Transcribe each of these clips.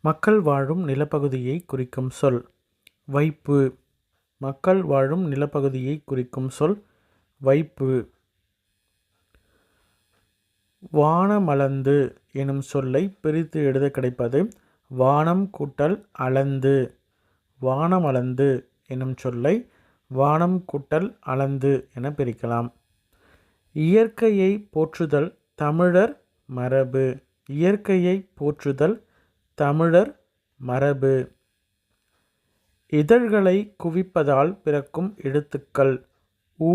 மக்கள் வாழும் நிலப்பகுதியை குறிக்கும் சொல். வைப்பு. மக்கள் வாழும் நிலப்பகுதியை குறிக்கும் சொல். வைப்பு. வானமளந்து எனும் சொல்லை பிரித்து எழுத கிடைப்பது வானம் கூட்டல் அளந்து. வானமளந்து எனும் சொல்லை வானம் கூட்டல் அளந்து என பிரிக்கலாம். இயற்கையை போற்றுதல் தமிழர் மரபு. இயற்கையை போற்றுதல் தமிழர் மரபு. இதழ்களை குவிப்பதால் பிறக்கும் எழுத்துக்கள் உ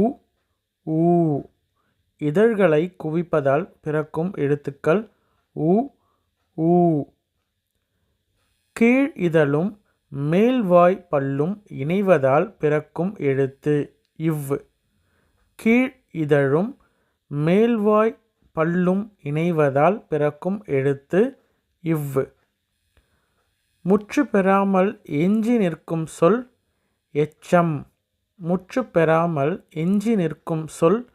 ஊ இதழ்களை குவிப்பதால் பிறக்கும் எழுத்துக்கள் உ ஊ கீழ் இதழும் மேல்வாய் பல்லும் இணைவதால் பிறக்கும் எழுத்து இவ். கீழ் இதழும் மேல்வாய் பல்லும் இணைவதால் பிறக்கும் எழுத்து இவ். முற்று பெறாமல் எஞ்சி நிற்கும் சொல் எச்சம். முற்று பெறாமல் எஞ்சி நிற்கும் சொல்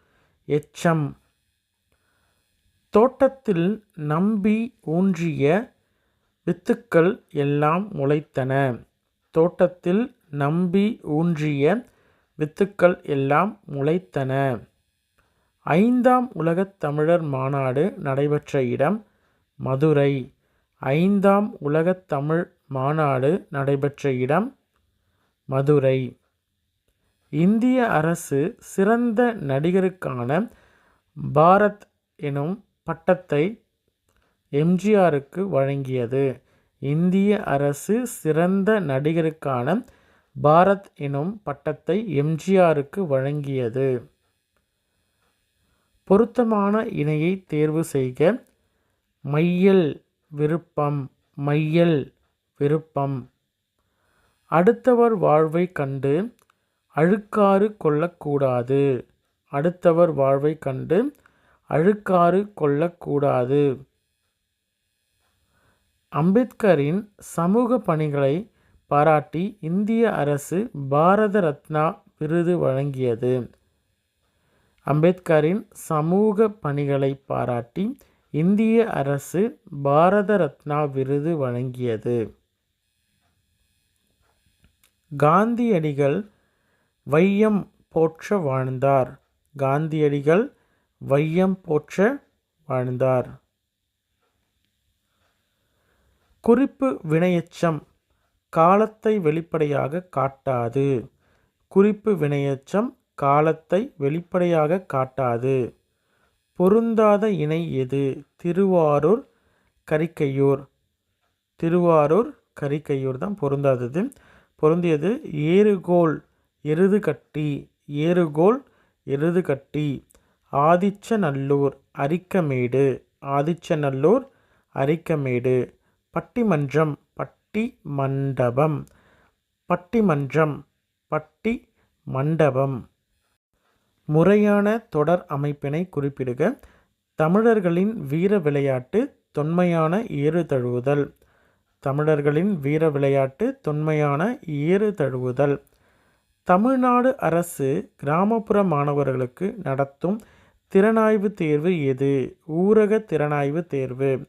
எச்சம். தோட்டத்தில் நம்பி ஊன்றிய வித்துக்கள் எல்லாம் முளைத்தன. தோட்டத்தில் நம்பி ஊன்றிய வித்துக்கள் எல்லாம் முளைத்தன. ஐந்தாம் உலகத் தமிழர் மாநாடு நடைபெற்ற இடம் மதுரை. ஐந்தாம் உலகத் தமிழ் மாநாடு நடைபெற்ற இடம் மதுரை. இந்திய அரசு சிறந்த நடிகருக்கான பாரத் எனும் பட்டத்தை எம்ஜிஆருக்கு வழங்கியது. இந்திய அரசு சிறந்த நடிகருக்கான பாரத் எனும் பட்டத்தை எம்ஜிஆருக்கு வழங்கியது. பொருத்தமான இணையை தேர்வு செய்க. மையல் விருப்பம். மையல் விருப்பம். அடுத்தவர் வாழ்வை கண்டு அழுக்காறு கொள்ளக்கூடாது. அடுத்தவர் வாழ்வை கண்டு அழுக்காறு கொள்ளக்கூடாது. அம்பேத்கரின் சமூக பணிகளை பாராட்டி இந்திய அரசு பாரத ரத்னா விருது வழங்கியது. அம்பேத்கரின் சமூக பணிகளை பாராட்டி இந்திய அரசு பாரத ரத்னா விருது வழங்கியது. காந்தியடிகள் வையம் போற்ற வாழ்ந்தார். காந்தியடிகள் வையம் போற்ற வாழ்ந்தார். குறிப்பு வினையச்சம் காலத்தை வெளிப்படையாக காட்டாது. குறிப்பு வினையச்சம் காலத்தை வெளிப்படையாக காட்டாது. பொருந்தாத இணை எது? திருவாரூர் கரிக்கையூர். திருவாரூர் கரிக்கையூர் தான் பொருந்தாதது. பொருந்தியது ஏறுகோல் எருது கட்டி ஏறுகோல் எருது கட்டி ஆதிச்சநல்லூர் அரிக்கமேடு ஆதிச்சநல்லூர் அரிக்கமேடு. பட்டிமன்றம் பட்டி மண்டபம் பட்டிமன்றம் பட்டி மண்டபம் முறையான தொடர் அமைப்பினை குறிப்பிடுக. தமிழர்களின் வீர விளையாட்டு தொன்மையான ஏறு தழுவுதல். தமிழர்களின் வீர விளையாட்டு தொன்மையான ஏறு தழுவுதல். தமிழ்நாடு அரசு கிராமப்புற மாணவர்களுக்கு நடத்தும் திறனாய்வு தேர்வு எது? ஊரக திறனாய்வு தேர்வு.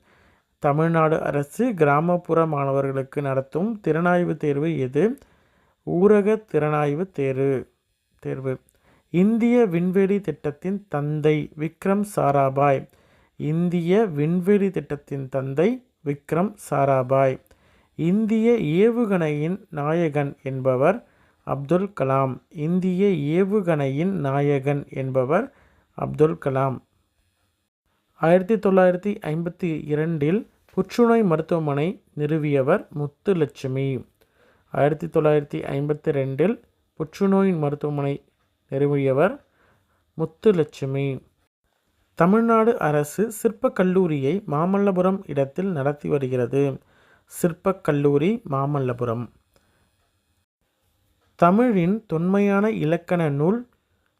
தமிழ்நாடு அரசு கிராமப்புற மாணவர்களுக்கு நடத்தும் திறனாய்வு தேர்வு எது? ஊரக திறனாய்வு தேர்வு தேர்வு. இந்திய விண்வெளி திட்டத்தின் தந்தை விக்ரம் சாராபாய். இந்திய விண்வெளி திட்டத்தின் தந்தை விக்ரம் சாராபாய். இந்திய ஏவுகணையின் நாயகன் என்பவர் அப்துல் கலாம். இந்திய ஏவுகணையின் நாயகன் என்பவர் அப்துல் கலாம். ஆயிரத்தி தொள்ளாயிரத்தி ஐம்பத்தி இரண்டில் புற்றுநோய் மருத்துவமனை நிறுவியவர் முத்துலட்சுமி. ஆயிரத்தி தொள்ளாயிரத்தி ஐம்பத்தி ரெண்டில் புற்றுநோய் மருத்துவமனை நிறுவியவர் முத்துலட்சுமி. தமிழ்நாடு அரசு சிற்பக் கல்லூரியை மாமல்லபுரம் இடத்தில் நடத்தி வருகிறது. சிற்பக் கல்லூரி மாமல்லபுரம். தமிழின் தொன்மையான இலக்கண நூல்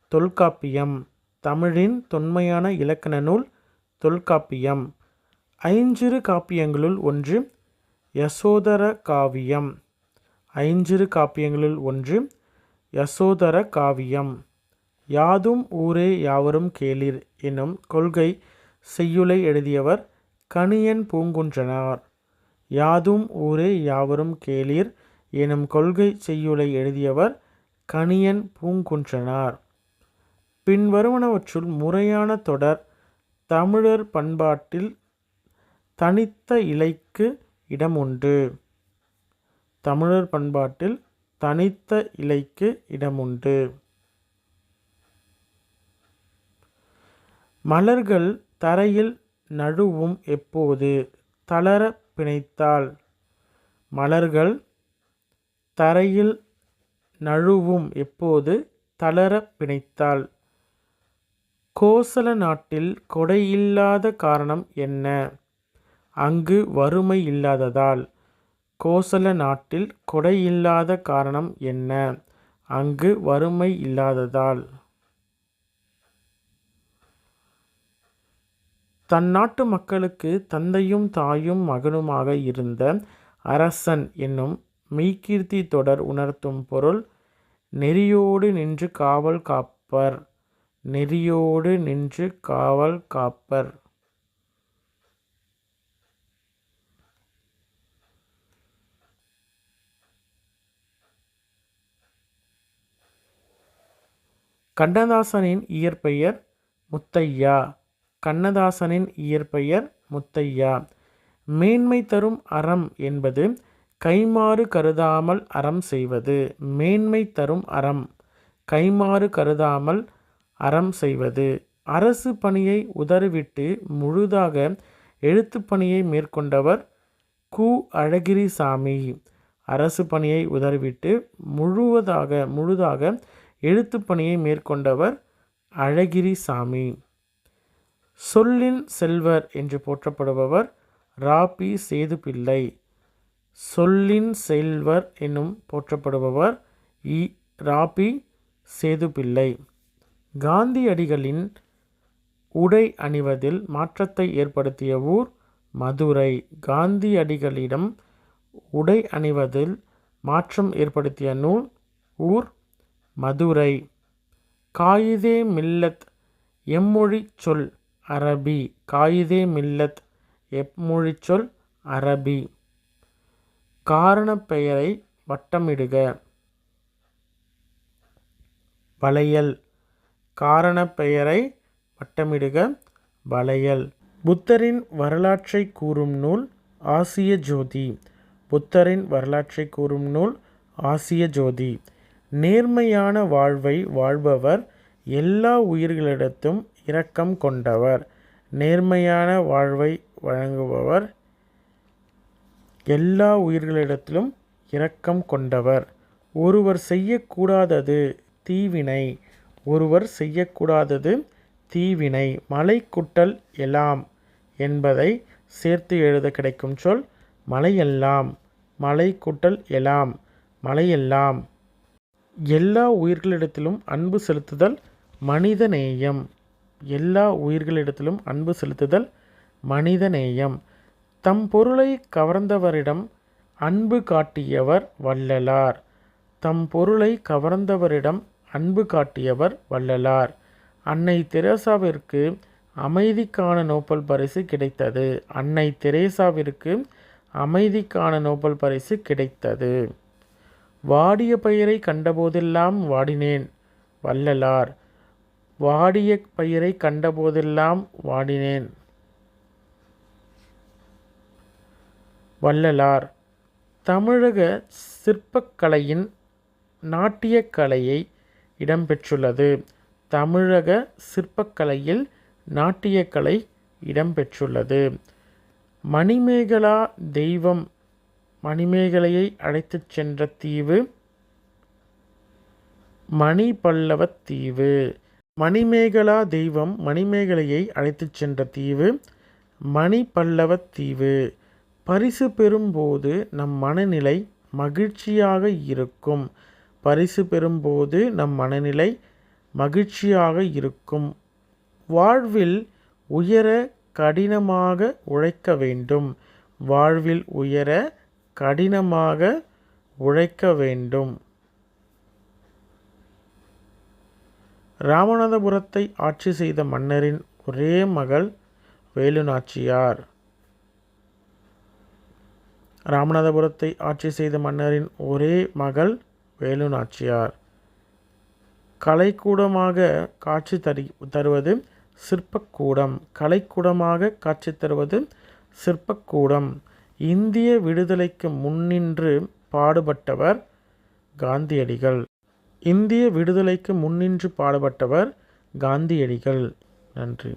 தொல்காப்பியம். தமிழின் தொன்மையான இலக்கண நூல் தொல்காப்பியம். ஐஞ்சிறு காப்பியங்களுள் ஒன்று யசோதர காவியம். ஐஞ்சிறு காப்பியங்களுள் ஒன்று யசோதர காவியம். யாதும் ஊரே யாவரும் கேளிர் எனும் கொள்கை செய்யுளை எழுதியவர் கணியன் பூங்குன்றனார். யாதும் ஊரே யாவரும் கேளிர் எனும் கொள்கை செய்யுளை எழுதியவர் கணியன் பூங்குன்றனார். பின்வருவனவற்றுள் முறையான தொடர் தமிழர் பண்பாட்டில் தனித்த இலைக்கு இடம் உண்டு தமிழர் பண்பாட்டில் தனித்த இலைக்கு இடமுண்டு. மலர்கள் தரையில் நழுவும் எப்போது? தளர பிணைத்தால் மலர்கள் தரையில் நழுவும் எப்போது? தளர பிணைத்தால் கோசல நாட்டில் கொடையில்லாத காரணம் என்ன? அங்கு வறுமை இல்லாததால். கோசல நாட்டில் கொடையில்லாத காரணம் என்ன? அங்கு வறுமை இல்லாததால். தன் நாட்டு மக்களுக்கு தந்தையும் தாயும் மகனுமாக இருந்த அரசன் என்னும் மெய்கீர்த்தி தொடர் உணர்த்தும் பொருள் நெறியோடு நின்று காவல் காப்பர் நெறியோடு நின்று காவல் காப்பர். கண்ணதாசனின் இயற்பெயர் முத்தையா. கண்ணதாசனின் இயற்பெயர் முத்தையா. மேன்மை தரும் அறம் என்பது கைமாறு கருதாமல் அறம் செய்வது. மேன்மை தரும் அறம். கைமாறு கருதாமல் அறம் செய்வது. அரசு பணியை உதறிவிட்டு முழுதாக எழுத்து பணியை மேற்கொண்டவர் கு. அழகிரிசாமி. அரசு பணியை உதறிவிட்டு முழுவதாக முழுதாக எழுத்து பணியை மேற்கொண்டவர் அழகிரிசாமி. சொல்லின் செல்வர் என்று போற்றப்படுபவர் ராபி சேதுப்பிள்ளை. சொல்லின் செல்வர் என்னும் போற்றப்படுபவர் இ ராபி சேதுப்பிள்ளை. காந்தியடிகளின் உடை அணிவதில் மாற்றத்தை ஏற்படுத்திய ஊர் மதுரை. காந்தியடிகளிடம் உடை அணிவதில் மாற்றம் ஏற்படுத்திய நூல் ஊர் மதுரை. காயிதே மில்லத் எம்மொழிச் சொல் அரபி. காயிதே மில்லத். எப்மொழிச்சொல் அரபி. காரணப் பெயரை வட்டமிடுக. வளையல். காரணப் பெயரை வட்டமிடுக. வளையல். புத்தரின் வரலாற்றை கூறும் நூல் ஆசிய ஜோதி. புத்தரின் வரலாற்றை கூறும் நூல் ஆசிய ஜோதி. நேர்மையான வாழ்வை வாழ்பவர் எல்லா உயிர்களிடத்தும் இரக்கம் கொண்டவர். நேர்மையான வாழ்வை வழங்குபவர். எல்லா உயிர்களிடத்திலும் இரக்கம் கொண்டவர். ஒருவர் செய்யக்கூடாதது தீவினை. ஒருவர் செய்யக்கூடாதது தீவினை. மலைக்குட்டல் எலாம் என்பதை சேர்த்து எழுத கிடைக்கும் சொல் மலையெல்லாம். மலைக்குட்டல் எலாம் மலையெல்லாம். எல்லா உயிர்களிடத்திலும் அன்பு செலுத்துதல் மனிதநேயம். எல்லா உயிர்களிடத்திலும் அன்பு செலுத்துதல் மனிதநேயம். தம் பொருளை கவர்ந்தவரிடம் அன்பு காட்டியவர் வள்ளலார். தம் பொருளை கவர்ந்தவரிடம் அன்பு காட்டியவர் வள்ளலார். அன்னை தெரேசாவிற்கு அமைதிக்கான நோபல் பரிசு கிடைத்தது. அன்னை தெரேசாவிற்கு அமைதிக்கான நோபல் பரிசு கிடைத்தது. வாடிய பயிரை கண்டபோதெல்லாம் வாடினேன் வள்ளலார். வாடிய பயிரை கண்டபோதெல்லாம் வாடினேன். வள்ளலார் தமிழக சிற்பக்கலையின் நாட்டியக்கலையை இடம்பெற்றுள்ளது. தமிழக சிற்பக்கலையில் நாட்டியக்கலை இடம்பெற்றுள்ளது. மணிமேகலா தெய்வம் மணிமேகலையை அழைத்துச் சென்ற தீவு மணிபல்லவத் தீவு. மணிமேகலா தெய்வம் மணிமேகலையை அழைத்துச் சென்ற தீவு மணிபல்லவத் தீவு. பரிசு பெறும்போது நம் மனநிலை மகிழ்ச்சியாக இருக்கும். பரிசு பெறும்போது நம் மனநிலை மகிழ்ச்சியாக இருக்கும். வாழ்வில் உயர கடினமாக உழைக்க வேண்டும். வாழ்வில் உயர கடினமாக உழைக்க வேண்டும். ராமநாதபுரத்தை ஆட்சி செய்த மன்னரின் ஒரே மகள் வேலுநாச்சியார். ராமநாதபுரத்தை ஆட்சி செய்த மன்னரின் ஒரே மகள் வேலு நாச்சியார் கலைக்கூடமாக காட்சி தரி தருவது சிற்பக்கூடம். கலைக்கூடமாக காட்சி தருவது சிற்பக்கூடம். இந்திய விடுதலைக்கு முன்னின்று பாடுபட்டவர் காந்தியடிகள். இந்திய விடுதலைக்கு முன்னின்று பாடுபட்டவர் காந்தியடிகள். நன்றி.